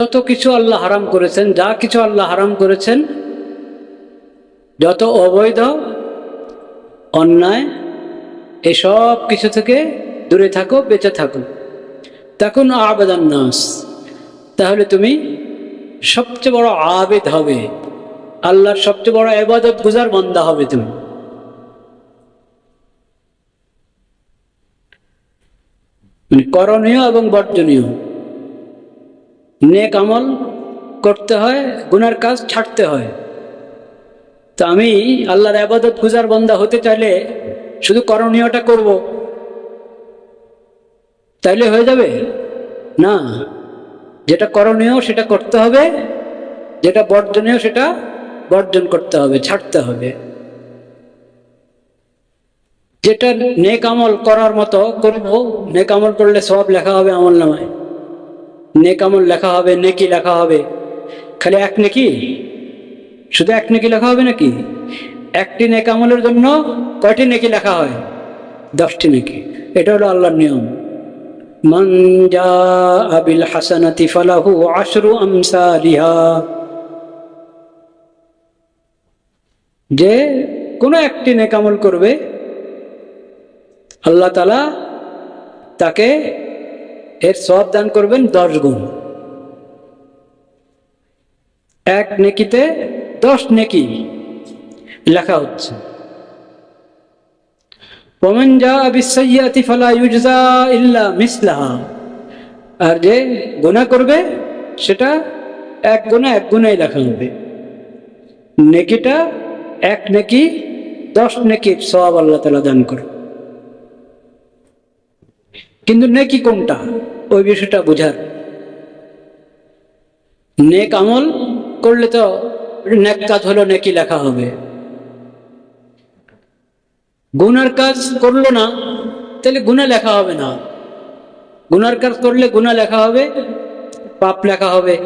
যত কিছু আল্লাহ হারাম করেছেন, যা কিছু আল্লাহ হারাম করেছেন, যত অবৈধ, অন্যায়, এসব কিছু থেকে দূরে থাকো, বেঁচে থাকো। তখন আবেদন নাস। তাহলে তুমি সবচেয়ে বড় আবেদ হবে। আল্লাহর সবচেয়ে বড় এবাদত গুজার বন্দা হবে তুমি। মানে করণীয় এবং বর্জনীয়। নেক আমল করতে হয়, গুনার কাজ ছাড়তে হয়। তো আমি আল্লাহর আবাদত গুজার বন্দা হতে চাইলে শুধু করণীয়টা করব। তাইলে হয়ে যাবে? না, যেটা করণীয় সেটা করতে হবে, যেটা বর্জনীয় সেটা বর্জন করতে হবে, ছাড়তে হবে। যেটা নেক আমল করার মতো করব, নেক আমল করলে সব লেখা হবে আমল নামায়। নেক আমল লেখা হবে নেকি লেখা হবে? খালি এক নেকি শুধু এক নেকি লেখা হবে নাকি? একটি নেক আমলের জন্য কয়টি নেকি লেখা হয়? দশটি নেকি। এটা হলো আল্লাহর নিয়ম। মান জাআ বিল হাসানাতি ফালাহু আশরু আমসালিহা। যে কোনো একটি নেক আমল করবে, আল্লাহ তালা তাকে এর সব দান করবেন দশ গুণ। এক নেকিতে দশ নেকি লেখা হচ্ছে। আর যে গুণা করবে, সেটা এক গুণা এক গুণাই লেখা হবে। নেকিটা এক নেকি, দশ নেকির সব আল্লাহ তালা দান করে কিন্তু নেকি কোনটা? ওই বিষয়টা বুঝার। নেক আমল করলে তো নেক কাজ হলো নেকি লেখা হবে। গুনার কাজ করল না, তাহলে গুণা লেখা হবে না। গুনার কাজ করলে গুণা লেখা হবে, পাপ লেখা হবে।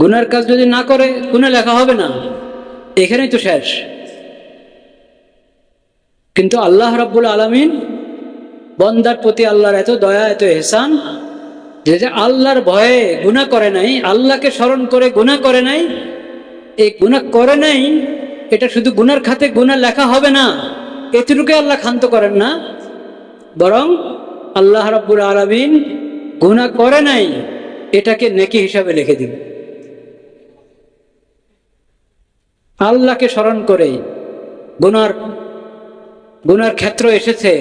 গুনার কাজ যদি না করে, গুণা লেখা হবে না। এখানেই তো শেষ। কিন্তু আল্লাহ রাব্বুল আলমিন বন্দার প্রতি আল্লাহর এত দয়া, এত এহসান যে যে আল্লাহর ভয়ে গুণা করে নাই, আল্লাহকে স্মরণ করে গুণা করে নাই, এই গুণা করে নাই, এটা শুধু গুনার খাতে গুণা লেখা হবে না এতটুকু আল্লাহ ক্ষান্ত করেন না। বরং আল্লাহ রাব্বুল আলমিন গুণা করে নাই, এটাকে নেকি হিসাবে লিখে দিন আল্লাহকে স্মরণ করে গুনার গুনার ক্ষেত্র এসেছে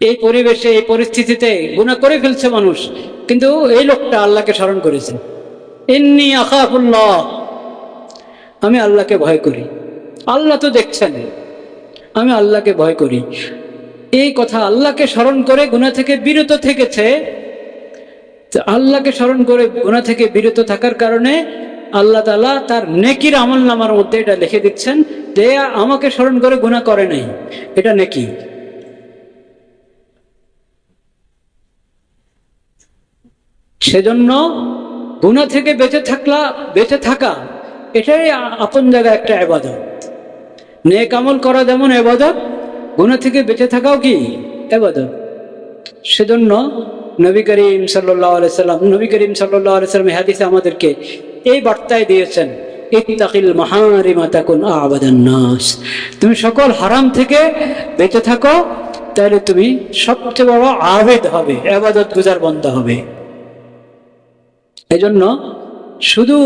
এই পরিবেশে, এই পরিস্থিতিতে গুণা করে ফেলছে মানুষ। কিন্তু এই লোকটা আল্লাহকে স্মরণ করেছে। এমনি আকাফুল্লাহ আমি আল্লাহকে ভয় করি। আল্লাহ তো দেখছেন। আমি আল্লাহকে ভয় করি। এই কথা আল্লাহকে স্মরণ করে গুণা থেকে বিরত থেকেছে। আল্লাহকে স্মরণ করে গুণা থেকে বিরত থাকার কারণে আল্লাহ তালা তার নেকির আমল নামার মধ্যে এটা লিখে দিচ্ছেন যে আমাকে স্মরণ করে গুণা করে নাই। এটা নেকি। সেজন্য গুণা থেকে বেঁচে থাকলা, বেঁচে থাকা, এটাই আপন জায়গা একটা এবাদত নেক আমল করা যেমন এবাদত গুণা থেকে বেঁচে থাকাও কি এবাদত সেজন্য নবী করিম সাল্লাহ সাল্লাম, নবী করিম সাল্লাহ সাল্লাম হাদিসে আমাদেরকে এই বার্তায় দিয়েছেন, ইত্তাকিল মাহারিমা তাকুন আবাদান নাস। তুমি সকল হারাম থেকে বেঁচে থাকো, তাহলে তুমি সবচেয়ে বড় আবেদ হবে, আবাদত গুজার বন্ধ হবে। এজন্য শুধু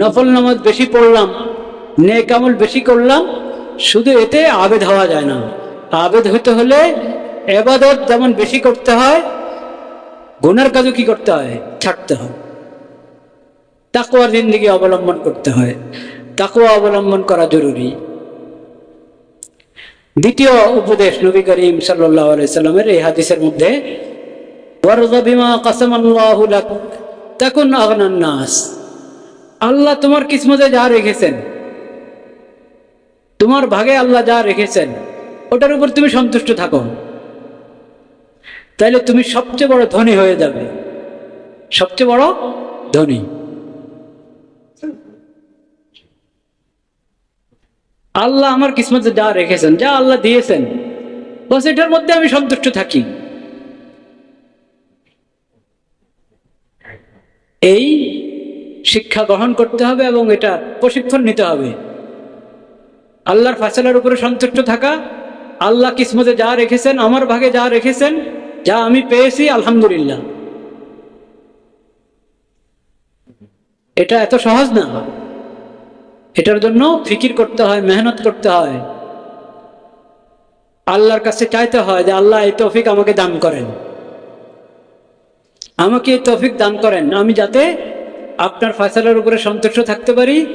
নফল নামাজ বেশি পড়লাম, নেক আমল বেশি করলাম, শুধু এতে আবেদ হওয়া যায় না। আবেদ হতে হলে এবাদত যেমন বেশি করতে হয়, গুনার কাজও কি করতে হয়? ছাড়তে হয়। তাকুয়ার জিন্দিগি অবলম্বন করতে হয়। তাকুয়া অবলম্বন করা জরুরি। দ্বিতীয় উপদেশ নবী করিম সাল্লাহ সাল্লামের এই হাদিসের মধ্যে বিমা কাসাম তখন নাস। আল্লাহ তোমার কিসমতে যা রেখেছেন, তোমার ভাগে আল্লাহ যা রেখেছেন, ওটার উপর তুমি সন্তুষ্ট থাকো। তাইলে তুমি সবচেয়ে বড় ধনী হয়ে যাবে। সবচেয়ে বড় ধনী। আল্লাহ আমার কিসমতে যা রেখেছেন, যা আল্লাহ দিয়েছেন, বস এটার মধ্যে আমি সন্তুষ্ট থাকি। এই শিক্ষা গ্রহণ করতে হবে এবং এটা প্রশিক্ষণ নিতে হবে। আল্লাহর ফাসলার উপরে সন্তুষ্ট থাকা, আল্লাহ কিসমতে যা রেখেছেন, আমার ভাগে যা রেখেছেন, যা আমি পেয়েছি, আলহামদুলিল্লাহ। এটা এত সহজ না। এটার জন্য ফিকির করতে হয়, মেহনত করতে হয়। আল্লাহর কাছে চাইতে হয় যে আল্লাহ এই তৌফিক আমাকে দান করেন। আমাকে তৌফিক দান করেন। আমি যাতে আপনার ফয়সালার উপরে সন্তুষ্ট থাকতে পারি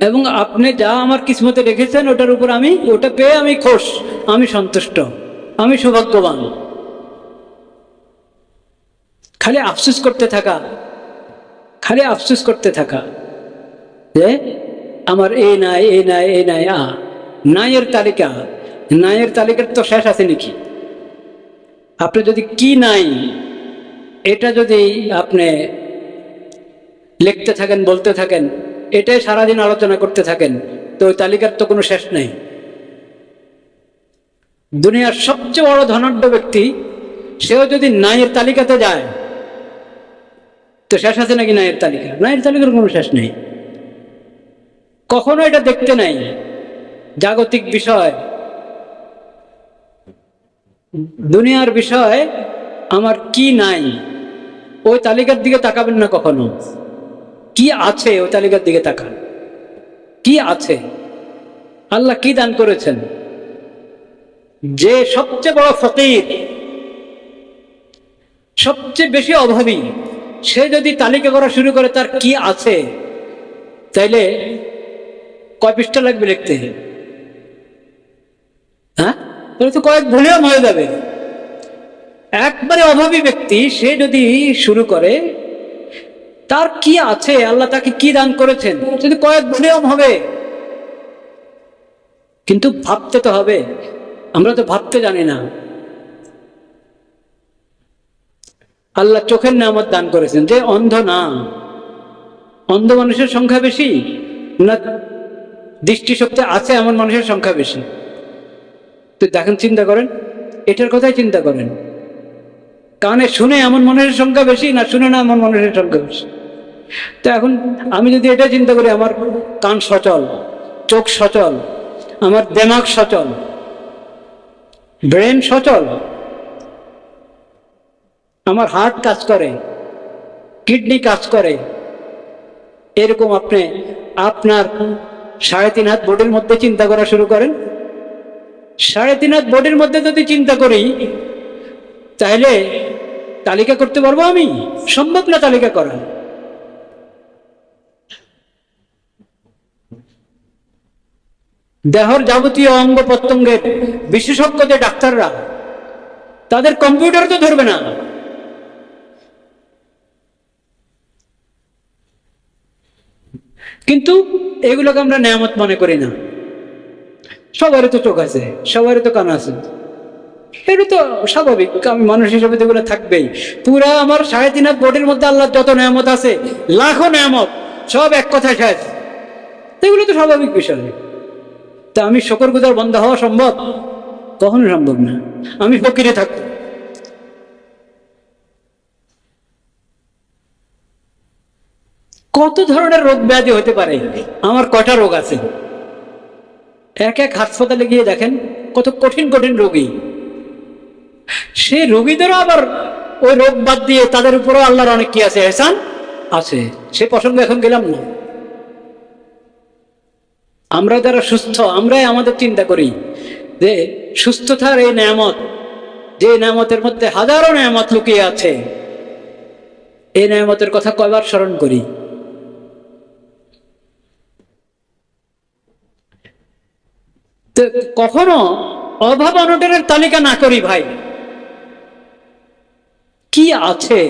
এবং আপনি যা আমার কিসমতে রেখেছেন, ওটার উপর আমি, ওটা পেয়ে আমি খুশ, আমি সন্তুষ্ট, আমি সৌভাগ্যবান। খালি আফসুস করতে থাকা, খালি আফসুস করতে থাকা যে আমার এ নাই এ নাই এ নাই, আ, নাইয়ের তালিকা, নাইয়ের তালিকার তো শেষ আছে নাকি? আপনি যদি কি নাই এটা যদি আপনি লিখতে থাকেন, বলতে থাকেন, এটাই সারাদিন আলোচনা করতে থাকেন, তো ওই তালিকার তো কোনো শেষ নেই। দুনিয়ার সবচেয়ে বড় ধনাঢ্য ব্যক্তি, সেও যদি নাইয়ের তালিকাতে যায়, তো শেষ আছে নাকি নাইয়ের তালিকা? নাইয়ের তালিকার কোনো শেষ নেই। কখনো এটা দেখতে নাই। জাগতিক বিষয়। দুনিয়ার বিষয়, আমার কি নাই? ওই তালিকার দিকে তাকাবেন না কখনো। কি আছে ওই তালিকার দিকে তাকান? কি আছে? আল্লাহ কি দান করেছেন? যে সবচেয়ে বড় ফকির, সবচেয়ে বেশি অভাবী, সে যদি তালিকা করা শুরু করে তার কি আছে? তাইলে কয় পৃষ্ঠা লাগবে লিখতে? হ্যাঁ? তাহলে তো কয়েক ভলিউম হয়ে যাবে। একবারে অভাবী ব্যক্তি, সে যদি শুরু করে, তার কি আছে? আল্লাহ তাকে কি দান করেছেন? যদি কয়েক ভলিউম হবে, কিন্তু ভাবতে তো হবে। আমরা তো ভাবতে জানি না। আল্লাহ চোখের নামত দান করেছেন। যে অন্ধ না, অন্ধ মানুষের সংখ্যা বেশি না দৃষ্টিশক্তি আছে এমন মানুষের সংখ্যা বেশি? তো দেখেন, চিন্তা করেন, এটার কথাই চিন্তা করেন। কানে শুনে এমন মানুষের সংখ্যা বেশি না শুনে না এমন মানুষের সংখ্যা বেশি? তো এখন আমি যদি এটা চিন্তা করি, আমার কান সচল, চোখ সচল, আমার দেমাগ সচল, ব্রেন সচল, আমার হার্ট কাজ করে, কিডনি কাজ করে, এরকম আপনি আপনার সাড়ে তিন হাত বোর্ডের মধ্যে চিন্তা করা শুরু করেন। সাড়ে তিন হাত বোর্ডের মধ্যে যদি চিন্তা করি তাহলে তালিকা করতে পারব আমি? সম্ভব না তালিকা করা? দেহর যাবতীয় অঙ্গ প্রত্যঙ্গের বিশেষজ্ঞ যে ডাক্তাররা, তাদের কম্পিউটার তো ধরবে না। কিন্তু এগুলোকে আমরা নেয়ামত মনে করি না। সবারই তো চোখ আছে, সবারই তো কান আছে। এটা তো স্বাভাবিক আমি মানুষ হিসেবে তো এগুলো থাকবেই। পুরা আমার সাড়ে তিন বোর্ডের মধ্যে আল্লাহর যত নেয়ামত আছে, লাখো নেয়ামত, সব এক কথায় শেষ। এগুলো তো স্বাভাবিক বিষয়। তা আমি শকর গুজার বন্ধ হওয়া সম্ভব? কখনো সম্ভব না। আমি ফকিরে থাকব। কত ধরনের রোগ ব্যাধি হতে পারে? আমার কটা রোগ আছে? এক এক হাসপাতালে গিয়ে দেখেন, কত কঠিন কঠিন রোগী। সে রোগীদেরও আবার ওই রোগ বাদ দিয়ে তাদের উপরও আল্লাহর অনেক কি আছে, এহসান? আছে। সে প্রসঙ্গে এখন গেলাম না। আমরা যারা সুস্থ, আমরাই আমাদের চিন্তা করি যে সুস্থতার এই নেয়ামত, যে নেয়ামতের মধ্যে হাজারো নেয়ামত লুকিয়ে আছে, এই নেয়ামতের কথা কয়বার স্মরণ করি? কখনো অভাব অনটনের তালিকা না করি ভাই। কি আছে?